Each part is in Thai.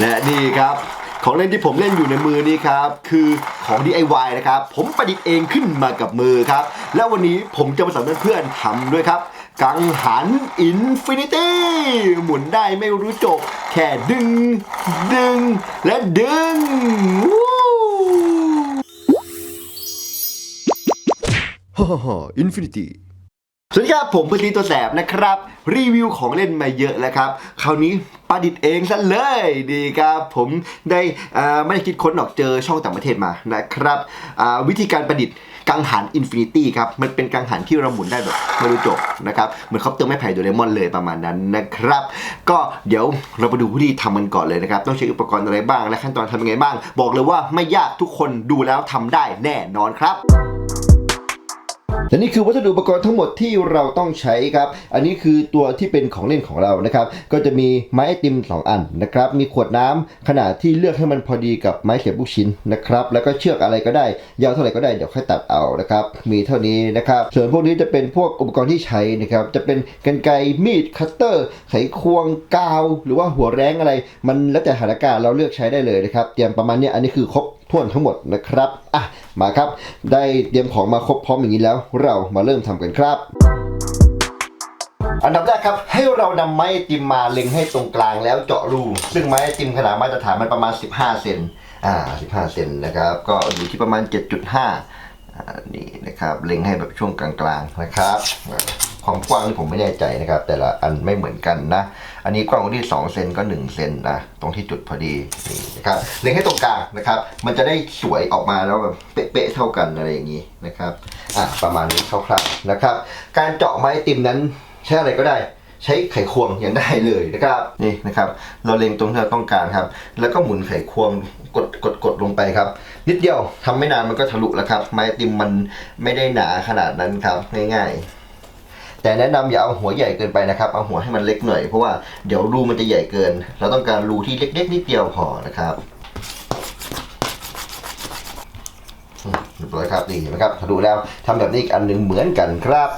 และนี่ครับ ของเล่นที่ผมเล่นอยู่ในมือนี้ครับ คือของ DIY นะครับ ผมประดิษฐ์เองขึ้นมากับมือครับ และวันนี้ผมจะมาสอนเพื่อนๆทำด้วยครับ กังหันอินฟินิตี้ หมุนได้ไม่รู้จบ แค่ดึง ดึง และดึงฮ่าฮ่าฮ่าอินฟินิตี้ สวัสดีครับ ผมพื้นที่ตัวแสบนะครับ รีวิวของเล่นมาเยอะแล้วครับ คราวนี้ประดิษฐ์เองซะเลยดีครับ ผมได้อ่าไม่ได้คิดค้นออกเจอช่องต่างประเทศมานะครับวิธีการประดิษฐ์กังหันอินฟินิตี้ครับ มันเป็นกังหันที่เราหมุนได้แบบไม่รู้จบนะครับ เหมือนเขาเติมไม้ไผ่โดเรมอนเลยประมาณนั้นนะครับ ก็เดี๋ยวเราไปดูวิธีทำมันก่อนเลยนะครับ ต้องใช้อุปกรณ์อะไรบ้างและขั้นตอนทำยังไงบ้าง บอกเลยว่าไม่ยากทุกคนดูแล้วทำได้แน่นอนครับ และนี่คือวัสดุอุปกรณ์ทั้งหมดที่เราต้องใช้ครับ อันนี้คือตัวที่เป็นของเล่นของเรานะครับ ก็จะมีไม้ไอติม 2 อันนะครับ มีขวดน้ำขนาดที่เลือกให้มันพอดีกับไม้เสียบลูกชิ้นนะครับ แล้วก็เชือกอะไรก็ได้ ยาวเท่าไหร่ก็ได้ เดี๋ยวค่อยตัดเอานะครับ มีเท่านี้นะครับ ส่วนพวกนี้จะเป็นพวกอุปกรณ์ที่ใช้นะครับ จะเป็นกรรไกรมีด คัตเตอร์ ไขควง กาว หรือว่าหัวแรงอะไร มันแล้วแต่สถานการณ์เราเลือกใช้ได้เลยนะครับ เตรียมประมาณนี้ อันนี้คือครบ ท่วนทั้งหมดนะครับอะมาครับ ได้เตรียมของมาครบพร้อมอย่างนี้แล้ว เรามาเริ่มทำกันครับอันดับแรกครับให้เรานำไม้ติมมาเล็งให้ตรงกลางแล้วเจาะรูซึ่งไม้ติมขนาดมาตรฐานมันประมาณ 15 เซนอ่า 15 เซนนะครับ ก็อยู่ที่ประมาณ 7.5อ่านี่นะครับ เล็งให้แบบช่วงกลางๆนะครับ ความกว้างนี่ผมไม่แน่ใจนะครับ แต่ละอันไม่เหมือนกันนะ อันนี้กว้างที่ 2 เซนก็ 1 เซนนะตรงที่จุดพอดีนี่นะครับเล็งให้ตรงกลางนะครับ มันจะได้สวยออกมาแล้วแบบเป๊ะๆเท่ากันอะไรอย่างนี้นะครับอะประมาณนี้คร่าวๆนะครับ การเจาะไม้ติมนั้นใช้อะไรก็ได้ใช้ไขควงยังได้เลยนะครับนี่นะครับ เราเล็งตรงที่เราต้องการครับ แล้วก็หมุนไขควงกดกดกดลงไปครับ นิดเดียวทำไม่นานมันก็ทะลุแล้วครับ ไม้ติมมันไม่ได้หนาขนาดนั้นครับ ง่ายๆ แต่แนะนำอย่าเอาหัวใหญ่เกินไปนะครับ เอาหัวให้มันเล็กหน่อยเพราะว่าเดี๋ยวรูมันจะใหญ่เกิน เราต้องการรูที่เล็กๆนิดเดียวพอนะครับเรียบร้อยครับนี่เห็นไหมครับดูแล้วทำแบบนี้อีกอันหนึ่งเหมือนกันครับ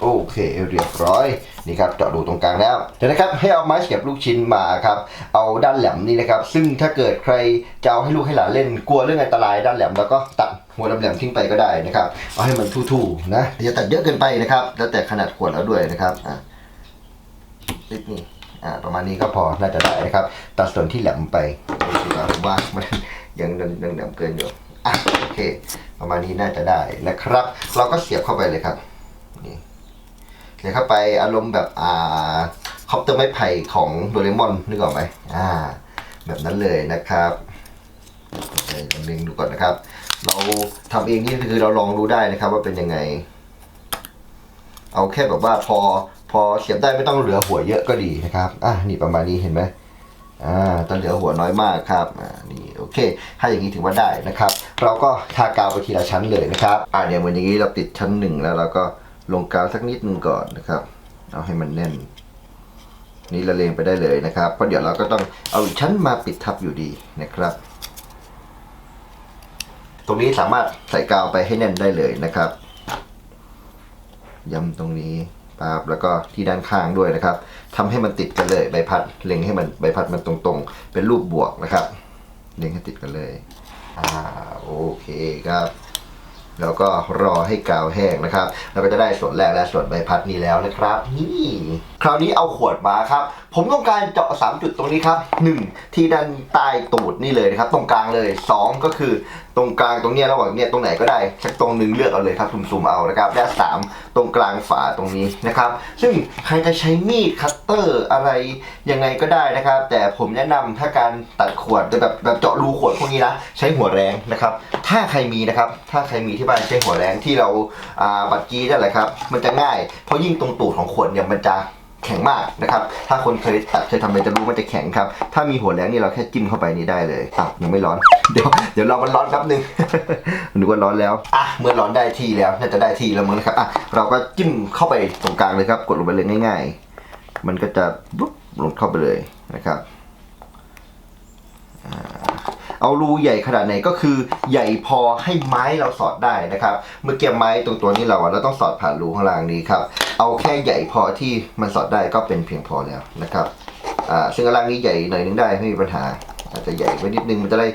โอเคเรียบร้อย นี่ครับเจาะรูตรงกลางแล้วเดี๋ยวนะครับให้เอาไม้เสียบลูกชิ้นมาครับเอาด้านแหลมนี่นะครับ ซึ่งถ้าเกิดใครจะเอาให้ลูกให้หลานเล่นกลัวเรื่องอันตรายด้านแหลมแล้วก็ตัดหัวแหลมๆทิ้งไปก็ได้นะครับเอาให้มันทู่ๆนะอย่าตัดเยอะเกินไปนะครับ แล้วแต่ขนาดขวดแล้วด้วยนะครับอะนิดนี้อ่าประมาณนี้ก็พอน่าจะได้นะครับ ตัดส่วนที่แหลมไปโอเคครับว่ามันยังยังยังแหลมเกินอยู่อะโอเค ประมาณนี้น่าจะได้นะครับ เราก็เสียบเข้าไปเลยครับนี่ เดี๋ยวเข้าไปอารมณ์แบบอ่าคอปเตอร์ไม้ไผ่ของโดเรมอนนึกออกไหมอ่า แบบนั้นเลยนะครับเดี๋ยวลองเล็งดูก่อนนะครับ เราทำเองนี่คือเราลองรู้ได้นะครับว่าเป็นยังไง เอาแค่แบบว่าพอพอเสียบได้ไม่ต้องเหลือหัวเยอะก็ดีนะครับอ่านี่ประมาณนี้เห็นไหมอ่าต้องเหลือหัวน้อยมากครับอ่านี่โอเค ถ้าอย่างนี้ถือว่าได้นะครับ เราก็ทากาวไปทีละชั้นเลยนะครับ อ่าเนี่ยเหมือนอย่างนี้เราติดชั้นหนึ่งแล้วเราก็ ลงกาวสักนิดนึงก่อนนะครับ เอาให้มันแน่น นี่ละเลงไปได้เลยนะครับเพราะเดี๋ยวเราก็ต้องเอาอีกชั้นมาปิดทับอยู่ดีนะครับ ตรงนี้สามารถใส่กาวไปให้แน่นได้เลยนะครับย้ำตรงนี้ปั๊บแล้วก็ที่ด้านข้างด้วยนะครับทำให้มันติดกันเลยใบพัดเล็งให้มันใบพัดมันตรงๆ เป็นรูปบวกนะครับ เล็งให้ติดกันเลยอ่าโอเคครับ แล้วก็รอให้กาวแห้งนะครับ เราก็จะได้ส่วนแรกและส่วนใบพัดนี้แล้วนะครับนี่คราวนี้เอาขวดมาครับ ผมต้องการเจาะ 3 จุดตรงนี้ครับ 1. ที่ด้านใต้ตูดนี่เลยนะครับ ตรงกลางเลย 2 ก็คือตรงกลางตรงเนี้ยระหว่างเนี้ยตรงไหนก็ได้สักตรงหนึ่งเลือกเอาเลยครับสุ่มๆเอานะครับและ3ตรงกลางฝาตรงนี้นะครับ ซึ่งใครจะใช้มีดคัตเตอร์อะไรยังไงก็ได้นะครับ แต่ผมแนะนำถ้าการตัดขวดแบบแบบเจาะรูขวดพวกนี้นะใช้หัวแรงนะครับ ถ้าใครมีนะครับ ถ้าใครมีที่บ้านใช้หัวแรงที่เราอ่าบัตรกี้นั่นแหละครับ มันจะง่ายเพราะยิ่งตรงตูดของขวดเนี่ยมันจะ แข็งมากนะครับ ถ้าคนเคยตัดเคยทำอะไรจะรู้มันจะแข็งครับ ถ้ามีหัวแรงนี่เราแค่จิ้มเข้าไปนี่ได้เลยอ้าวยังไม่ร้อน เดี๋ยวเดี๋ยวรอมันร้อนแป๊บนึงนึกว่าร้อนแล้ว อะ เมื่อร้อนได้ที่แล้ว น่าจะได้ที่แล้วมั้งนะครับ อะ เราก็จิ้มเข้าไปตรงกลางเลยครับ กดลงไปเลยง่าย ๆ มันก็จะปุ๊บลงเข้าไปเลยนะครับ เอารูใหญ่ขนาดไหนก็คือใหญ่พอให้ไม้เราสอดได้นะครับ เมื่อกี้ไม้ตรงตัวนี้เราอะเราต้องสอดผ่านรูข้างล่างนี้ครับ เอาแค่ใหญ่พอที่มันสอดได้ก็เป็นเพียงพอแล้วนะครับอ่าซึ่งกระลังนี้ใหญ่หน่อยนึงได้ไม่มีปัญหา อาจจะใหญ่ไปนิดนึงมันจะได้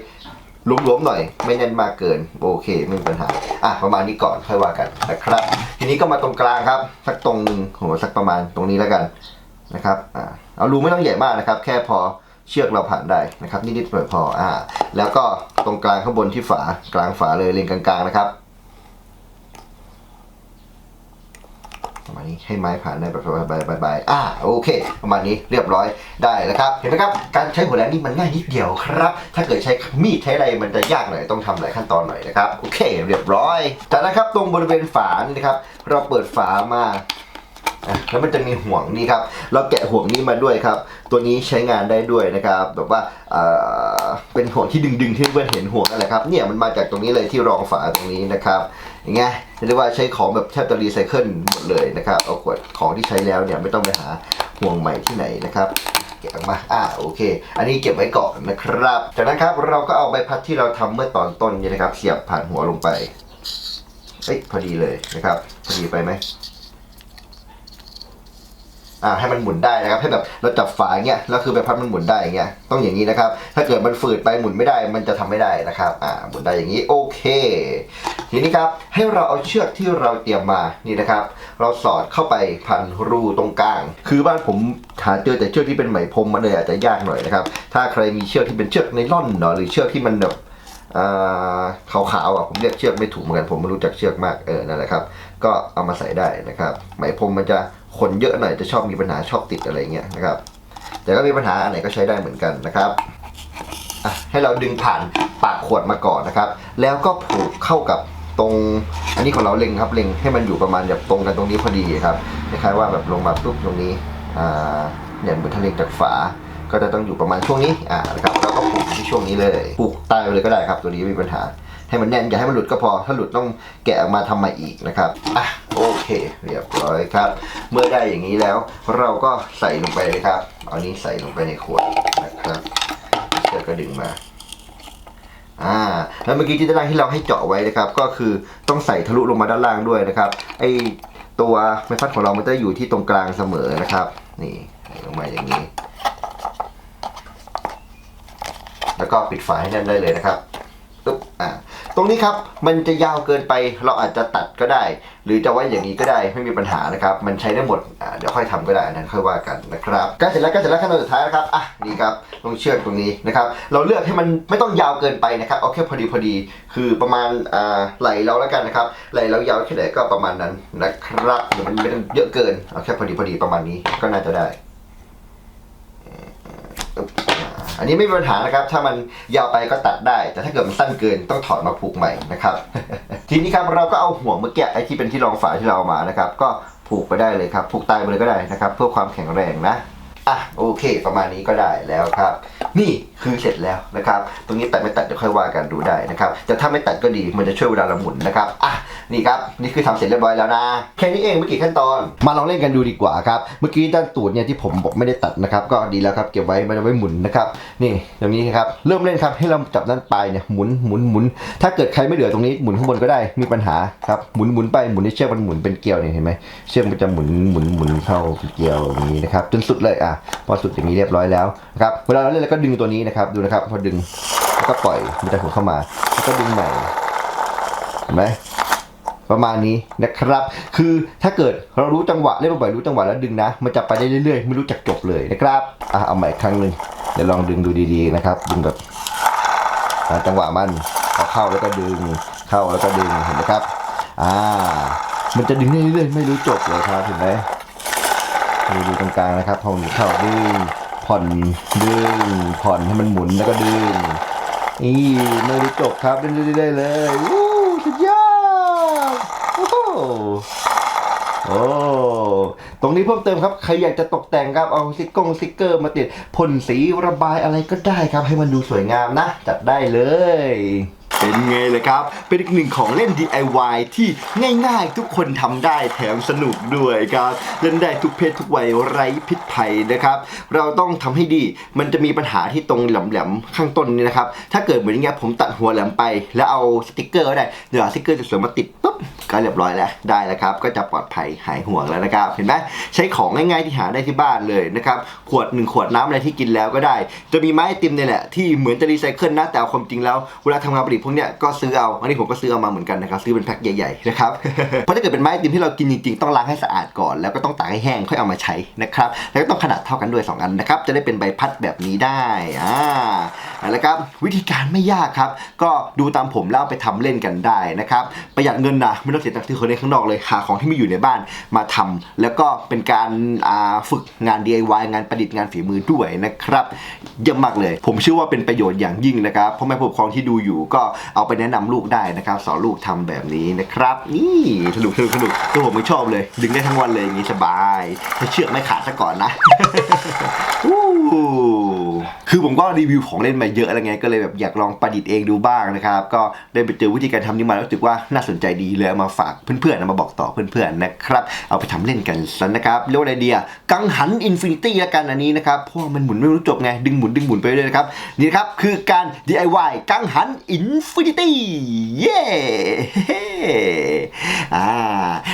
หลวมๆหน่อย ไม่แน่นมากเกิน โอเคไม่มีปัญหา อะประมาณนี้ก่อนค่อยว่ากันนะครับ ทีนี้ก็มาตรงกลางครับ สักตรงหนึ่งโหสักประมาณตรงนี้แล้วกันนะครับอ่าเอารูไม่ต้องใหญ่มากนะครับ แค่พอ เชือกเราผ่านได้นะครับนิดๆหน่อยพออ่าแล้วก็ตรงกลางข้างบนที่ฝากลางฝาเลยเลนกลางๆนะครับประมาณนี้ให้ไม้ผ่านได้แบบบายบายบายอ่าโอเค ประมาณนี้เรียบร้อยได้แล้วครับ เห็นไหมครับ การใช้หัวแรงนี่มันง่ายนิดเดียวครับ ถ้าเกิดใช้มีดใช้อะไรมันจะยากหน่อยต้องทำหลายขั้นตอนหน่อยนะครับ โอเค เรียบร้อยจากนั้นครับตรงบริเวณฝานี่นะครับ เราเปิดฝามา แล้วมันจะมีห่วงนี่ครับ เราแกะห่วงนี้มาด้วยครับ ตัวนี้ใช้งานได้ด้วยนะครับ แบบว่าเป็นห่วงที่ดึงๆที่เพื่อนเห็นห่วงนั่นแหละครับ เนี่ยมันมาจากตรงนี้เลยที่รองฝาตรงนี้นะครับ อย่างเงี้ยเรียกว่าใช้ของแบบแทบจะรีไซเคิลหมดเลยนะครับ เอาขวดของที่ใช้แล้วเนี่ยไม่ต้องไปหาห่วงใหม่ที่ไหนนะครับเก็บออกมา อ่า โอเค อันนี้เก็บไว้ก่อนนะครับ จากนั้นครับเราก็เอาใบพัดที่เราทำเมื่อตอนต้นนี่นะครับ เสียบผ่านหัวลงไป เอ้ยพอดีเลยนะครับ พอดีไปไหม อ่าให้มันหมุนได้นะครับให้แบบเราจับฝายเงี้ยแล้วคือใบพัดมันหมุนได้อย่างเงี้ยต้องอย่างนี้นะครับ ถ้าเกิดมันฝืดไปหมุนไม่ได้มันจะทำไม่ได้นะครับอ่าหมุนได้อย่างนี้โอเค ทีนี้ครับให้เราเอาเชือกที่เราเตรียมมานี่นะครับ เราสอดเข้าไปพันรูตรงกลาง คือบ้านผมหาเจอแต่เชือกที่เป็นไหมพรมมันเลยอาจจะยากหน่อยนะครับ ถ้าใครมีเชือกที่เป็นเชือกไนล่อนเนาะหรือเชือกที่มันแบบขาวๆอะผมเรียกเชือกไม่ถูกเหมือนกันผมไม่รู้จักเชือกมากเออนั่นแหละครับ ก็เอามาใส่ได้นะครับ ไหมพรมมันจะ ขนเยอะหน่อยจะชอบมีปัญหาชอบติดอะไรเงี้ยนะครับ แต่ก็มีปัญหาอันไหนก็ใช้ได้เหมือนกันนะครับให้เราดึงผ่านปากขวดมาก่อนนะครับ แล้วก็ผูกเข้ากับตรงอันนี้ของเราเล็งครับเล็งให้มันอยู่ประมาณแบบตรงกันตรงนี้พอดีครับคล้ายๆว่าแบบลงมาปุ๊บตรงนี้อ่าเนี่ยเหมือนทะเลจากฝาก็จะต้องอยู่ประมาณช่วงนี้อ่านะครับแล้วก็ผูกที่ช่วงนี้เลยผูกใต้ไปเลยก็ได้ครับ ตัวนี้ไม่มีปัญหา ให้มันแน่นอย่าให้มันหลุดก็พอ ถ้าหลุดต้องแกะออกมาทำใหม่อีกนะครับอะโอเค เรียบร้อยครับ เมื่อได้อย่างนี้แล้ว เราก็ใส่ลงไปเลยครับ เอานี้ใส่ลงไปในขวดนะครับแล้วก็ดึงมาอ่าแล้วเมื่อกี้ที่ด้านล่างที่เราให้เจาะไว้นะครับ ก็คือต้องใส่ทะลุลงมาด้านล่างด้วยนะครับไอตัวไม้พัดของเรามันจะอยู่ที่ตรงกลางเสมอนะครับ นี่ลงมาอย่างนี้ แล้วก็ปิดฝาให้แน่นได้เลยนะครับปึ๊บอ่า ตรงนี้ครับมันจะยาวเกินไปเราอาจจะตัดก็ได้ หรือจะไว้อย่างนี้ก็ได้ไม่มีปัญหานะครับมันใช้ได้หมดเดี๋ยวค่อยทำก็ได้นนั้นค่อยว่ากันนะครับกล้เสร็จแล้วกล้เสร็จแล้วขั้นตอนสุดท้ายนะครับอะนี่ครับตรงเชือกตรงนี้นะครับเราเลือกให้มันไม่ต้องยาวเกินไปนะครับเอาแค่พอดีพอดีคือประมาณไหลเราแล้วกันนะครับไหลเรายาวแค่ไหนก็ประมาณนั้นนะครับเดี๋ยวมันไม่ต้องเยอะเกินเอาแค่พอดีพอดีประมาณนี้ก็น่าจะได้ อันนี้ไม่มีปัญหานะครับ ถ้ามันยาวไปก็ตัดได้ แต่ถ้าเกิดมันสั้นเกินต้องถอดมาผูกใหม่นะครับ ทีนี้ครับเราก็เอาห่วงเมื่อกี้ไอ้ที่เป็นที่รองฝาที่เราเอามานะครับ ก็ผูกไปได้เลยครับ ผูกตายไปเลยก็ได้นะครับ เพื่อความแข็งแรงนะ อะโอเค ประมาณนี้ก็ได้แล้วครับ นี่คือเสร็จแล้วนะครับ ตรงนี้ตัดไม่ตัดเดี๋ยวค่อยว่ากันดูได้นะครับแต่ถ้าไม่ตัดก็ดีมันจะช่วยเวลาเราหมุนนะครับอะนี่ครับนี่คือทำเสร็จเรียบร้อยแล้วนะแค่นี้เองไม่กี่ขั้นตอน มาลองเล่นกันดูดีกว่าครับเมื่อกี้ด้านตูดเนี่ยที่ผมบอกไม่ได้ตัดนะครับก็ดีแล้วครับเก็บไว้มันเอาไว้หมุนนะครับนี่ตรงนี้ครับเริ่มเล่นครับให้เราจับด้านปลายเนี่ยหมุนหมุนหมุน ถ้าเกิดใครไม่เหลือตรงนี้หมุนข้างบนก็ได้มีปัญหาครับหมุนหมุนไปหมุนให้เชือกมันหมุนเป็นเกลียวเนี่ยเห็นไหมเชือกมันจะหมุนหมุนหมุนเข้าเป็นเกลียวอย่างนี้นะครับจนสุดเลยอะพอสุดอย่างนี้เรียบร้อยแล้วนะครับเวลาเราเล่นเราก็ดึงตัวนี้นะครับดูนะครับพอดึงแล้วก็ปล่อยมันจะหมุนเข้ามาแล้วก็ดึงใหม่เห็นไหมประมาณนี้นะครับ คือถ้าเกิดเรารู้จังหวะเล่นบ่อยๆรู้จังหวะแล้วดึงนะ มันจะไปได้เรื่อยๆ ไม่รู้จักจบเลยนะครับอะเอาใหม่อีกครั้งหนึ่งเดี๋ยวลองดึงดูดีๆนะครับ ดึงแบบจังหวะมันเอาเข้าแล้วก็ดึง เข้าแล้วก็ดึงเห็นไหมครับ อ่า มันจะดึงเรื่อยๆ ไม่รู้จบเลยครับเห็นไหม ดูดูตรงกลางนะครับพอมันเข้าดึงผ่อนดึงผ่อนให้มันหมุนแล้วก็ดึงนี่ไม่รู้จบครับเล่นเรื่อยๆเลยวู้สุดยอดโอ้โหโอ้ตรงนี้เพิ่มเติมครับใครอยากจะตกแต่งครับเอาสติกกงสติกเกอร์มาติดพ่นสีระบายอะไรก็ได้ครับ ให้มันดูสวยงามนะ จัดได้เลย เป็นไงเลยครับ เป็นอีกหนึ่งของเล่น DIY ที่ง่ายๆ ทุกคนทำได้แถมสนุกด้วยครับ เล่นได้ทุกเพศทุกวัยไร้พิษภัยนะครับ เราต้องทำให้ดี มันจะมีปัญหาที่ตรงแหลมๆ ข้างต้นนี่นะครับ ถ้าเกิดเหมือนอย่างเงี้ยผมตัดหัวแหลมไป แล้วเอาสติกเกอร์ก็ได้เดี๋ยวสติกเกอร์จะสวยมาติดปุ๊บก็เรียบร้อยแล้วได้แล้วครับ ก็จะปลอดภัยหายห่วงแล้วนะครับ เห็นไหมใช้ของง่ายๆที่หาได้ที่บ้านเลยนะครับ ขวดหนึ่งขวดน้ำอะไรที่กินแล้วก็ได้ จะมีไม้ติมเนี่ยแหละที่เหมือนจะรีไซเคิลนะแต่ความจริงแล้วเวลาทำงานประดิษฐ์พวกเนี้ยก็ซื้อเอาอันนี้ผมก็ซื้อเอามาเหมือนกันนะครับซื้อเป็นแพ็คใหญ่ๆนะครับเพราะถ้าเกิดเป็นไม้ติมที่เรากินจริงๆต้องล้างให้สะอาดก่อน แล้วก็ต้องตากให้แห้งค่อยเอามาใช้นะครับแล้วก็ต้องขนาดเท่ากันด้วยสองอันนะครับจะได้เป็นใบพัดแบบนี้ได้อ่าแล้วครับวิธีการไม่ยากครับ ก็ดูตามผมแล้วเอาไปทำเล่นกันได้นะครับประหยัดเงินนะไม่ต้องเสียตังค์ซื้อของเล่นข้างนอกเลยหาของที่มีอยู่ในบ้านมาทำแล้วก็เป็นการฝึกงาน DIY งานประดิษฐ์งานฝีมือด้วยนะครับเยี่ยมมากเลย ผมเชื่อว่าเป็นประโยชน์อย่างยิ่งนะครับพ่อแม่ผู้ปกครองที่ดูอยู่ก็เอาไปแนะนำลูกได้นะครับ สอนลูกทำแบบนี้นะครับ นี่สนุกสนุกสนุกตัวผมไม่ชอบเลย ดึงได้ทั้งวันเลยอย่างนี้สบายถ้าเชือกไม่ขาดซะก่อนนะ อู้ คือผมก็รีวิวของเล่นมาเยอะอะไรเงี้ยก็เลยแบบอยากลองประดิษฐ์เองดูบ้างนะครับ ก็ได้ไปเจอวิธีการทำนี้มาแล้วรู้สึกว่าน่าสนใจดีเลยเอามาฝากเพื่อนๆมาบอกต่อเพื่อนๆนะครับ เอาไปทำเล่นกันซะนะครับเรียกว่าไรเดียกังหันอินฟินิตี้ละกันอันนี้นะครับเพราะมันหมุนไม่รู้จบไงดึงหมุนดึงหมุนไปเรื่อยนะครับนี่นครับคือการ DIY กังหันอินฟินิตี้เย้อ่า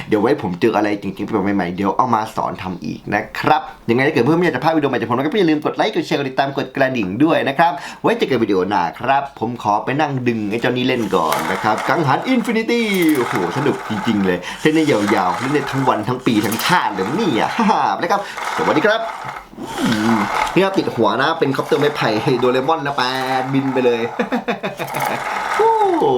เดี๋ยวไว้ผมเจออะไรจริงๆเป็นใหม่ๆเดี๋ยวเอามาสอนทำอีกนะครับยังไงถ้าเกิดเพื่อนๆอยากจะพลาดวิดีโอใหม่จากผมนะครับอย่าลืมกดไลค์กดแชร์กดติดตามกดกระดิ่งด้วยนะครับ ไว้เจอกันวิดีโอหน้าครับ ผมขอไปนั่งดึงไอ้เจ้านี้เล่นก่อนนะครับ กังหันอินฟินิตี้โอ้โห สนุกจริง ๆ เลย เล่นได้ยาวๆ เล่นได้ทั้งวันทั้งปีทั้งชาติเลยนี่อะฮ่าๆนะครับ สวัสดีครับนี่ครับติดหัวนะ เป็นคอปเตอร์ไม้ไผ่โดเรมอนนะแปดบินไปเลย โอ้